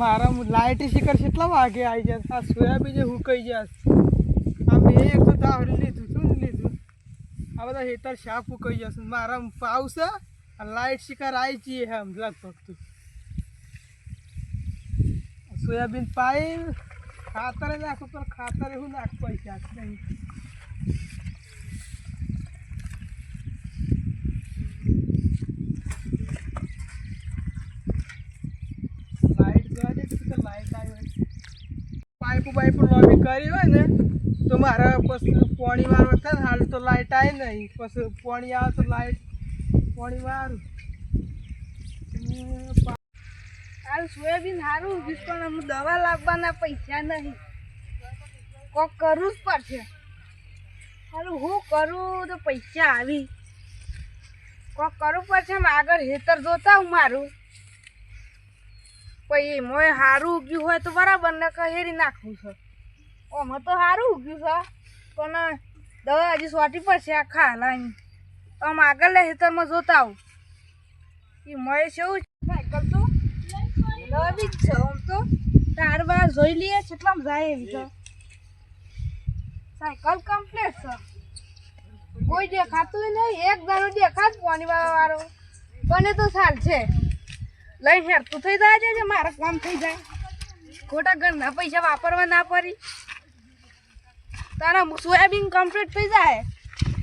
મારા લાઇટ શિખર કેટલા વાગે આવી જાય આ સોયાબીન હુકાઈ જાય આ મેં એક તો દાળ લીધું શું લીધું. આ બધા હેતર શાક હુકાઈ જશે મારા પાવશે આ લાઇટ શિખર આવી જઈએ હે લગભગ તું. સોયાબીન પાઈ, ખાતર નાખું, પણ ખાતર એવું નાખ પૈસા નહીં લાઈટ જોવા દે કે લાઈટ આવી હોય પાઇપ બાઇપ લોબી કરી હોય ને તો પછી પાણી થાય હાલ તો લાઈટ આવી નહીં પછી પાણી આવે તો લાઈટ પાણી વાળું. હાલ સોયાબીન સારું ઊભી પણ દવા લાવવાના પૈસા નહીં. કોક કરવું જ પડશે. હારું હું કરું તો પૈસા આવી. કોક કરવું પડશે આગળ હેતર જોતા હું મારું. પછી મોય સારું ઉગ્યું હોય તો બરાબર ને કહેરી નાખવું છે. ઓમાં તો સારું ઉગ્યું છે, પણ દવા હજી સોટી પડશે આ ખાલાની. આમ આગળ હેતરમાં જોતા આવું. એ મળે છે એવું સાયકલ તો નવી જ છે આમ તો. તાર વાર જોઈ લઈએ કેટલામાં જાય એવી છે સાયકલ કમ્પ્લીટ છે. કોઈ દેખાતું નહીં, એક દાડો દેખાત પાણી વાળો બને તો સાલ છે. લઈને હેરતું થઈ જાય છે, મારે કામ થઈ જાય. ખોટા ઘરના પૈસા વાપરવા ના પડી. તારા સોયાબીન કમ્પ્લીટ થઈ જાય.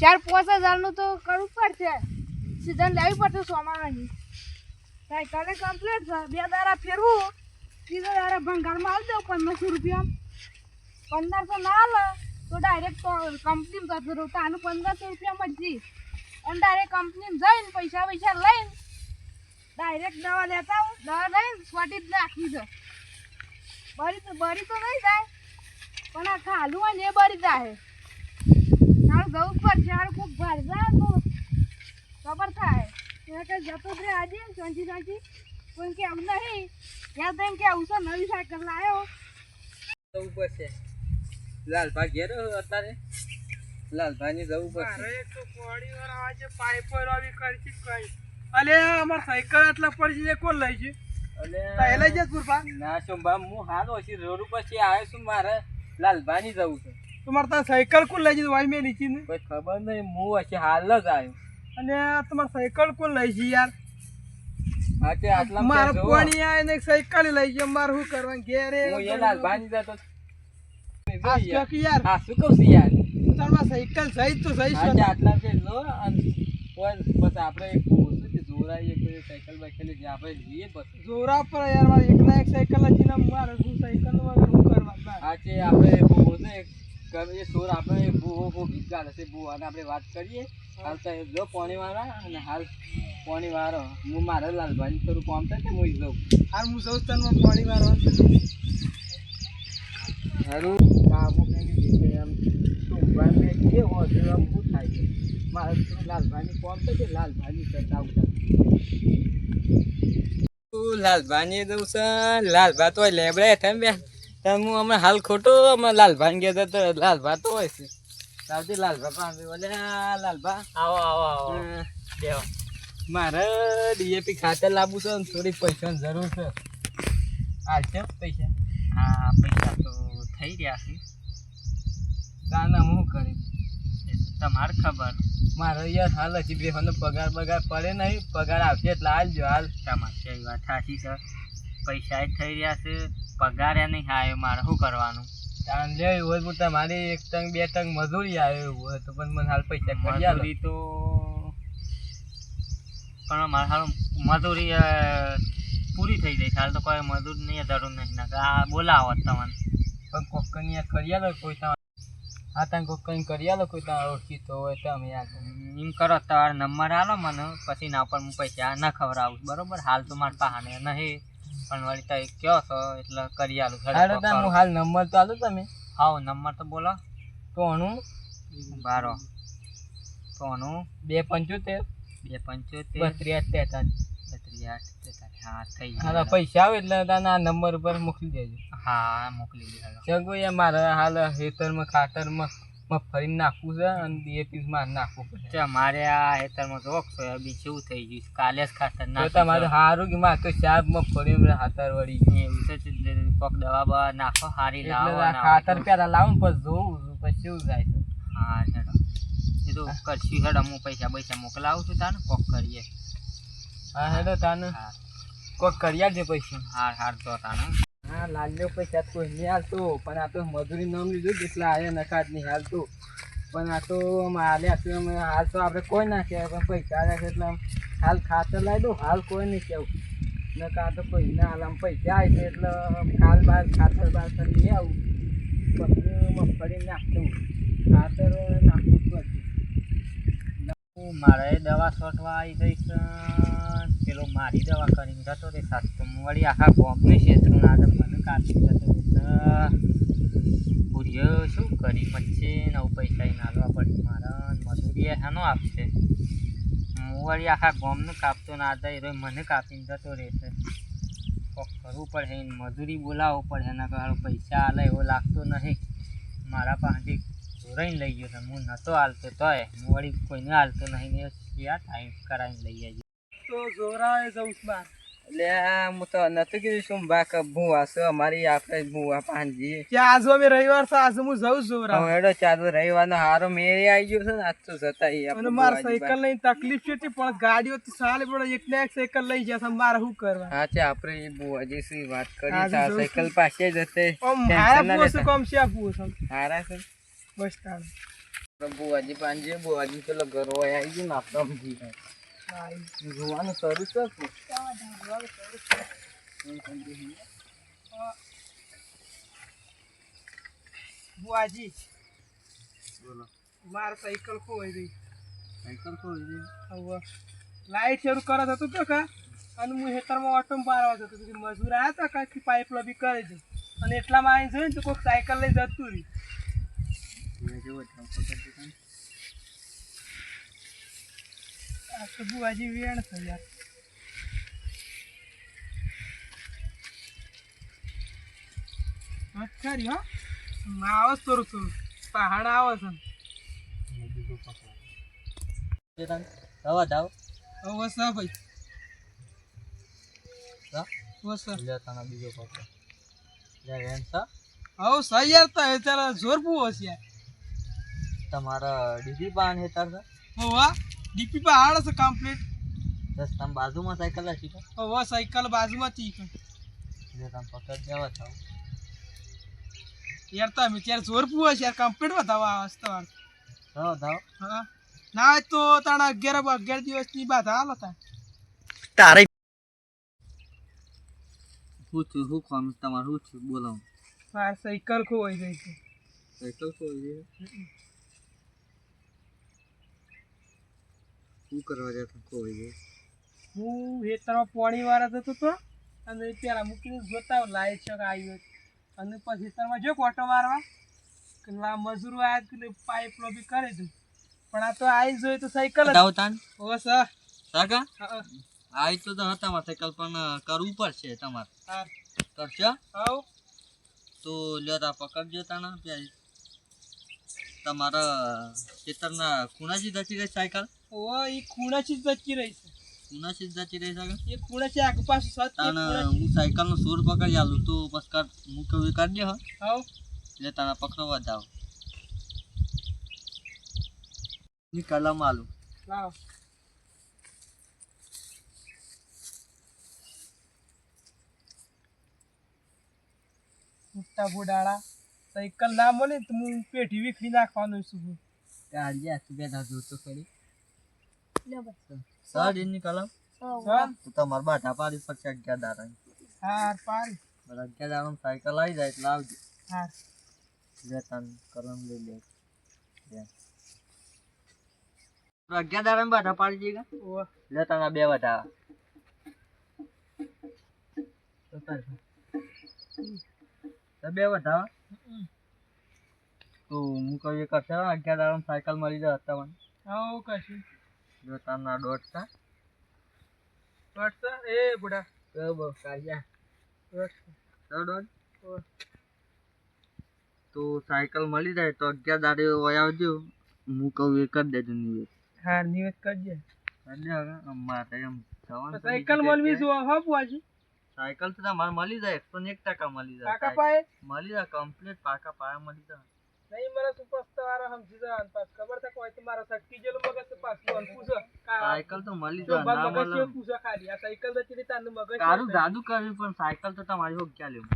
ચાર પાંચ હજારનું તો કરવું પડશે. સીઝન લેવી પડશે સોમાવાની સાયકલે કમ્પ્લીટ છે. બે દારા ફેરવું. ત્રીજા દારા ભંગારમાં આવી દઉં પંદરસો રૂપિયા. પંદરસો ના હાલે તો ડાયરેક્ટ કંપનીમાં ફેરવું તો આનું પંદરસો રૂપિયા મળશે અને ડાયરેક્ટ કંપનીમાં જઈને પૈસા પૈસા લઈને ડાયરેક્ટ દવા લેતા આવું. દવા લઈને સ્વાટી જ નાખી દો. બરી તો બરી તો નહીં જાય. પણ આ ખાલું હોય ને એ બળી જાય તારું જવું પડશે હારું ખૂબ ભાર જાય ખબર થાય. એને કઈ જતો જ રે આજે સાંજી સાંજી કોઈ કે આવું નહીં. ત્યાં તેમ કે આવું છે નવી સાયકલ લાવ્યો જવું પડશે. લાલભા ઘેર અત્યારે? લાલભાની જવું પડશે. અરે તો પાણી વાર આવે છે પર આવી કરતી કઈ. અલે અમાર સાયકલ આટલા પડી છે કોણ લઈ છે? અને તાય લઈ જત પુરપા ના શંભા હું હાલ ઓછી રોડ ઉપર છે આવ્યો છું મારે. લાલભાની જવું છે. તમારે ત્યાં સાયકલ કોણ લઈ છે? વાઈ મેં નીચે ને. કોઈ ખબર નહીં હું હશે હાલ જ આવ્યો. અને તમારે સાયકલ કોણ લઈ જઈ યાર? આટલા મારે પાણી આવે ને સાયકલ લઈ છે મારે શું કરવાનું? ઘેરે લાલભાની જતો યાર? શું કહું છું યાર? તમારે સાયકલ સહી તો છે. તે આટલા છે લો અને કોઈ બસ આપણે એક શું છે જોરા કોઈ સાયકલ બાયકલ જે આપણે જઈએ બસ. જોરા પર યાર મારે એકલા એક સાયકલ હતી ને મારે શું સાયકલ વગર શું કરવાનું મારે? આ છે આપણે કરીએ સોર આપણે બહુ બહુ ગીત ગાડે છે બહુ. અને આપણે વાત કરીએ હાલ તો જો પોણી વાળા અને હાલ પોણી વાળો. હું મારે લાલભાઈ થોડું કામ થાય કે હું જાઉં હાલ હું સૌ તનમાં પોણી વાળો. હારું બાબુ કરી એમ. ટૂંકમાં મેં જે હોય તો એમ શું થાય છે. મારે થોડું લાલભાઈની કામ થાય કે લાલભાઈની કરતા આવતા લાલભાઈ દઉં છે લાલભા તો લેબડે થાય બે હું અમે હાલ ખોટો અમે લાલભાઈ ગયા તો લાલભા તો હોય છે. આવતી લાલભા પાસે બોલે લાલભા. આવો આવો આવો. દેવા મારે ડીએપી ખાતર લાવવું છે ને થોડી પૈસાની જરૂર છે. હાલશે પૈસા? હા પૈસા તો થઈ રહ્યા છે. તાના હું કરી એ તો તમારે ખબર. મારે યાર હાલ હજી બે મને પગાર બગાર પડે નહીં. પગાર આવશે એટલે હાલજો હાલ. તમારે છે વાત સાચી છે? પૈસા જ થઈ રહ્યા છે. પગાર નહીં આવ્યો મારે શું કરવાનું? કારણ લે હોય તો તમારી એક ટંગ બે ટંગ મજૂરી આવે એવું હોય તો પણ મને હાલ પૈસા મજૂરી તો પણ મારે હાલ મજૂરી પૂરી થઈ જાય હાલ તો કોઈ મજૂરની જરૂર નથી ના આ બોલાવો તમને. પણ કોકની કરી આલો કોઈ તમારે હા તમે કોક કંઈ કરી આલો કોઈ તમારે ઓળખીતો હોય તમે એમ કરો તમારો નંબર આલો મને પછી ના પણ હું પૈસા ના ખવડાવું. બરોબર? હાલ તો મારા પાસે નહીં પણ વળી તો કયો છો? એટલે કરી આલું હાલો તમે હું હાલ નંબર તો આલો તમે હાવ નંબર તો બોલો. તોણું બારો. સોનું. બે પંચોતેર. બે પંચોતેર. બત્રીસ તેતાલીસ. બત્રીસ તેતાલીસ. હા થઈ પૈસા આવે એટલે તને આ નંબર ઉપર મોકલી દેજો. હા મોકલી દેજો ચગો એ મારે હાલ હેતરમાં ખાતરમાં. મગફળી નાખવું છે અને ડીએપી માં નાખવું પડે. મારે આ હેતરમાં જોક સોયાબીન કેવું થઈ ગયું કાલે જ ખાતર તો મારે તમારે સારું કે માં તો શાક ફરી હાથર વળી એવું છે કોક દવા બવા નાખો સારી લાવો ના ખાતર પેલા લાવું પણ પછી જોવું પછી શું જાય છે. હા હેડો એ તો કરશું હેડો હું પૈસા પૈસા મોકલાવું છું તાને કોક કરીએ. હા હેડો તાને. કોક કરી છે પૈસા. હાર હાર તો તાને. હા લાલ્યો પૈસા કોઈ નહીં હાલતો. પણ આ તો મજૂરી નામ લીધું જેટલા આયા નખાત નહીં હાલતો. પણ આ તો હાલ્યા અમે હાલ તો આપણે કોઈ ના કહેવાય, પણ પૈસા આવ્યા છે એટલે હાલ ખાતર લાવી દઉં, હાલ કોઈ નહીં કહેવું. આ તો કોઈ ના હાલ, આમ પૈસા આવી છે એટલે હાલ બાર ખાતર બાર કરી આવું. પછી મગફળી નાખતું ખાતર નાખવું જ પડશે. મારે દવા છોટવા આવી જઈશ પેલો મારી દવા કરીને જતો તો વળી આખા ગોમનું ક્ષેત્ર ના કાઢી જતો પૂર્યો શું કરી પછી? નવ પૈસા ય નાલવા પડે મારા. મજૂરી શાનો આપશે. હું વળી આખા ગોમનું કાપતો ના હતા એ મને કાપીને જતો રહેશે. કોક કરવું પડે એને મજૂરી બોલાવવું પડે એના કારણે પૈસા આલે એવો લાગતો નહીં. મારા પાસેથી ધોરાઈને લઈ ગયો છે. હું નહોતો હાલતો તોય. હું વળી કોઈને હાલતો નહીં. ને ક્યાં ટાઈમ કરાવીને લઈ આવી તો જોરાએ જવું છે બહાર. એટલે હું તો નતું કીધું શું બા કે ભૂવા છે અમારી આપણે ભૂવા પાંજી કે આજે અમે રવિવાર છે આજ હું જઉં છું હવે ચાલુ રવિવાર નો હારો મેરે આવી ગયો છે ને આજ તો જતા ઈ અને માર સાયકલ લઈ તકલીફ છે પણ ગાડીઓ તો સાલે પણ એક ને એક સાયકલ લઈ જશે મારે શું કરવા? હા છે આપણે ઈ ભુવાજી સી વાત કરી આજે સાયકલ પાસે જતે હારા ના પૂછું લેતા. છે આ પૂછું હારા છે. બસ તાણ. ભુવાજી પાંજે ભુવાજી પેલો ઘર હોય આવી ગયો ને આપણે. જોવાનું શરૂ છે? બુઆજી બોલો. મારે સાયકલ ખોવાઈ ગઈ. સાયકલ ખોઈ દે હવે લાઈટ શરૂ કરત હતું તો કા? અને હું હેતરમાં ઓટો પાડવા જતો હતો મજૂર આવ્યા હતા કા કે પાઇપ લબી કરી દે અને એટલામાં આવી જોયું તો કોઈક સાયકલ લઈ જતું રહ્યું. આ તો બુઆજી વેણ છે યાર. વાત હો. આવો થોડું થોડું પહાડ આવે છે જે તને હવે સા ભાઈ. સા બીજો પકડ એમ છે હવે તો જોર પૂવો છે તમારા ડીજી પાન હેતર છે હવે. ડીપી પહાડ છે કમ્પ્લીટ બસ તમ બાજુમાં સાયકલ હશી તો હવે સાયકલ બાજુમાં ચીક જે તમ પકડ જાવ તો યાર તમે ત્યારે જોર પૂવો છે યાર કમ્પ્લીટ આવે છે તમારે. દાવ હા. ના તો તાણા અગિયાર અગિયાર દિવસની બાદ હાલો તા શું થયું હું કોમ તમારું હું થયું બોલો. મારે સાયકલ ખોવાઈ ગઈ છે. સાયકલ ખોઈ દે શું કરવા જતા કોઈ હું ખેતરમાં પાણી વાળા જતો હતો અને પેલા મૂકીને જોતા લાઈટ શોક આવ્યો અને પછી ખેતરમાં જો કોટો મારવા કે લા મજૂરો આવ્યા કે પાઇપ લોબી કરી દઉં. પણ આ તો આવી જોઈએ તો સાયકલ જ. ઓ સર. સાકા આવી તો તો હતા માથે સાયકલ પણ કરવું પડશે તમારે. હા. કરશો? આવ તો લેતા તા પકડજો તાના તમારા ખેતરના ખૂણાથી જતી ગઈ સાયકલ? ઓ એ ખૂણાથી જતી રહી છે. ખૂણાથી જતી રહી સાયકલ એ ખૂણાથી આગળ પાછું સત સૂર પકડી આલું તો બસ કર હું કહું કરી દે હો? એટલે તાના પકડવા જાવ. ની કલમ આલું. લાવો. મોટા બુડાળા સાયકલ ના મળે તો હું પેઢી વીખડી નાખવાનું છું ત્યાં આથી બેઠા જોતો ખરી. સર ઇન કલમ. સર તો તમાર બાટા પાડી પડશે અગિયાર દારા હા પાર બરા અગિયાર દાડા સાયકલ આવી જાય એટલે આવજો. હા લે તાન કલમ લઈ લે. લે. અગિયાર દાડા બાટા પાડી જીગા ઓ લે તાના બે વટા તો બે વટા તો હું કહીએ કરશે અગિયાર દાડા સાયકલ મળી જાય તમને આવું કશું જો દોડતા દોડતા એ બુડા. બહુ કાઢ્યા વટસા તો સાયકલ મળી જાય તો અગિયાર દાડે હોય આવજો. હું કહું એ કરી દેજો નિવેદ. હા નિવેદ કરજે મારે એમ જવાનું સાયકલ મળવી. શું હા બુઆજી સાયકલ તો તમારે મળી જાય એકસો ને એક ટકા મળી જાય. કાકા પાએ મળી જાય કમ્પ્લીટ પાકા પાયા મળી જાય. નહીં મને તું પસ્તા વાળા સમજી પાસ ખબર છે કોઈ તો મારો સટકી જેલું મગજ તો પૂછો કા- સાયકલ તો મળી જો જાય ના મગજ પૂછો ખાલી? આ સાયકલ તો મગજ તારું જાદુ કર્યું પણ સાયકલ તો તમારી હોગ ક્યાં લેવું?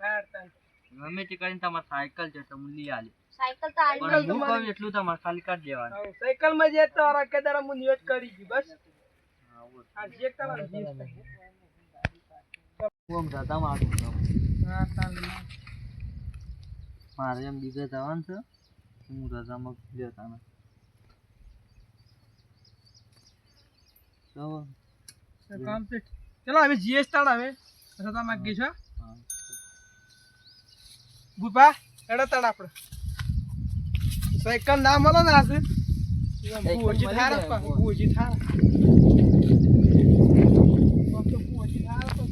હા, તાર. ગમે તે કરીને તમારે સાયકલ છે તો હું લઈ આલી. સાયકલ તો આવી હું કહું એટલું તમારે ખાલી કાઢ દેવાનું. હાઉ, સાયકલમાં જે તો કે દાડા હું નિવેદ કરી ગઈ બસ. હા, જે તમારે. હા, તાર. મારે એમ બીજે જવાનું છે. હું રજામાં લેતા ને complete. ચલો હવે જીએસ તાળ હવે રજા માંગી છો. ગુપા એડા તાળ આપણે સાયકલ ના મળે ને આશે ભૂજી થાર. ભૂજી થાર તો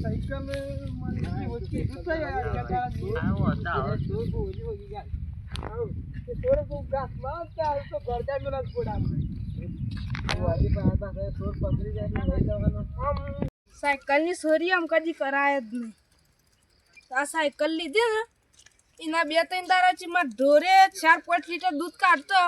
સાયકલની સોરી. આમ કદી કરાય જ નહીં આ સાયકલ લીધી ને, એના બે ત્રણ દારા મારા ઢોરે ચાર પાંચ લીટર દૂધ કાઢતો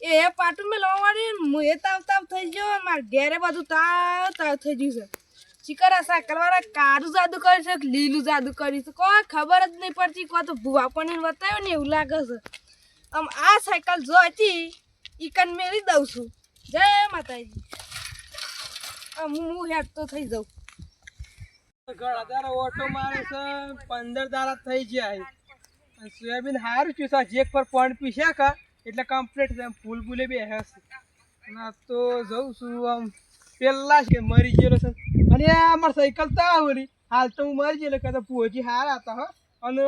એ પાટું મેં લવાડી હું એ તાવ તાવ થઈ ગયો મારા ઘેરે બધું તાવ તાવ થઈ ગયું છે ચીકર આ સાયકલ વાળા કાળું જાદુ કરી છે લીલું જાદુ કરી છે કોઈ ખબર જ નહીં પડતી, કોઈ તો ભૂવા પણ બતાવ્યો ને એવું લાગે છે. આમ આ સાયકલ જો હતી ઈ કન મેળી દઉં છું. જય માતાજી. આમ હું હેઠતો થઈ જાઉં. ઘણા દાડા ઓટો મારે છે, પંદર દારા થઈ જાય સોયાબીન સારું છું સા જેક પર પોઈન્ટ પીસ્યા એટલે કમ્પ્લીટ છે ફૂલ ફૂલે બી હે છે આ તો જઉં છું, આમ પેલા કે મરી ગયેલો છે. અને અમાર સાયકલ તો આવરી. હાલ તો હું મરી ગયેલો કદાચ પહોંચી હાર હતા હો. અને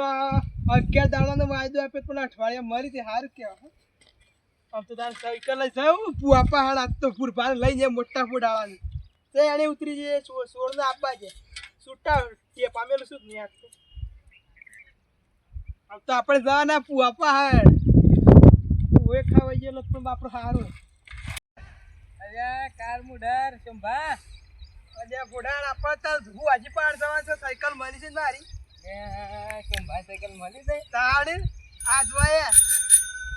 અગિયાર દાડાનો વાયદો આપે પણ અઠવાડિયા મરી તે હાર કહેવાય. આમ તો તારે સાયકલ લઈ જાઉં. પુઆ પહાડ આજ તો પૂરભાર લઈ જાય મોટા ફૂડાવાની. તે એને ઉતરી જઈએ સોળ ને આપવા છે છૂટા તે પામેલું શું નહીં આપતું આમ તો આપણે જવાના પુઆ પહાડ. ઓએ ખાવાઈ ગયેલો પણ આપણો સારું અરે કાર મુઢાર, શંભા. અરે ફોડાણ આપણે તો હું હજી પાડ જવા છે સાયકલ મળી છે ને મારી સાયકલ મળી જાય તાણ આ જોયે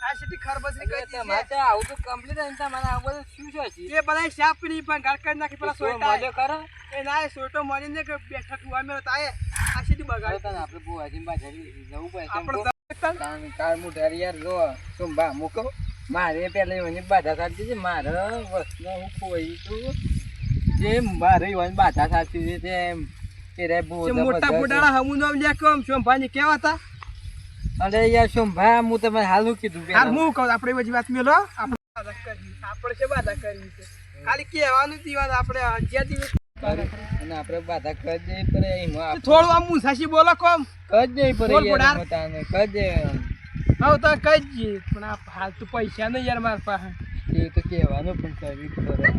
આ સીટી ખરબસરી કરી દીધી આવું તો હોય ને તમારે આ બધું શું છે છે. એ બધા શાપની પણ ગાળ કરી નાખી પેલા શું સોયટા મજો કરો? એ ના સોટો મળીને કે બેઠક તાએ. આ સીટી બગાડી. તને આપણે બુવાજીને પાછળ જવું પડે કેમ આપણે તાન યાર જો શંભા મૂકો? મારે પેલા એવાની બાધા છે મારે વસ્તુ હું ખોઈ છું. જે મારે એવાની બાધા સાચી છે તે એ રે બહુ મોટા ફોટાળા હમું નામ લ્યા કેમ? છો કેવા હતા? અરે યાર શંભા હું તમને હાલ શું કીધું કે પેલા? હું કહું આપણે બધી વાત મેલો આપણે બાધા કરવી આપણે છે બાધા કરવી છે. ખાલી કહેવાનું દીવાન આપણે હજાર દિવસ અને આપણે બાધા કરી પડે એમાં થોડું આમ મુસાશી બોલો કોમ. કરી દઈએ પડે યાર. એમાં દે હવે તો કઈ જ પણ આ હાલ તો પૈસા નહીં યાર મારા પાસે. એ તો કહેવાનું પણ પડે.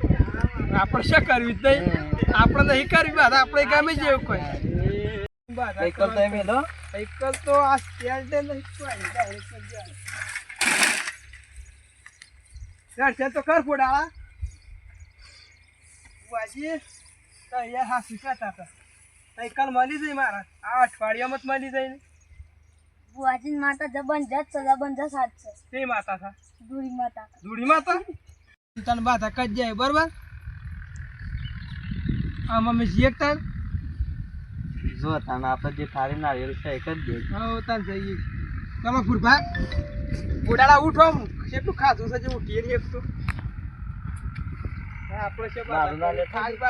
આપણે શું કરવી જ નહીં? આપણે નહીં કરવી બાધા આપણે ગમે જેવું કોઈ સાયકલ તો? એમ લો સાયકલ આ નહીં કર ફોડાળા. વાજી તો અહીંયા હા શીખાતા હતા. સાયકલ મળી જાય મારા. આ અઠવાડિયામાં જ મળી જઈ બુઆજી માતા જબરજસ્ત છે જબરજસ્ત હાથ છે. તે માતા છે દૂરી માતા. ધૂળી માતા? તને બાધા કજ જાય બરોબર? આમ અમે જઈએ તાર? જો તાને આપણે જે થાળી નાળિયેર છે એક જ દે. હા તાર જઈએ. તમે ફૂરભા ફૂડાળા ઉઠો કેટલું ખાધું છે જે ઉઠીએ ને એક તો? આપણે છે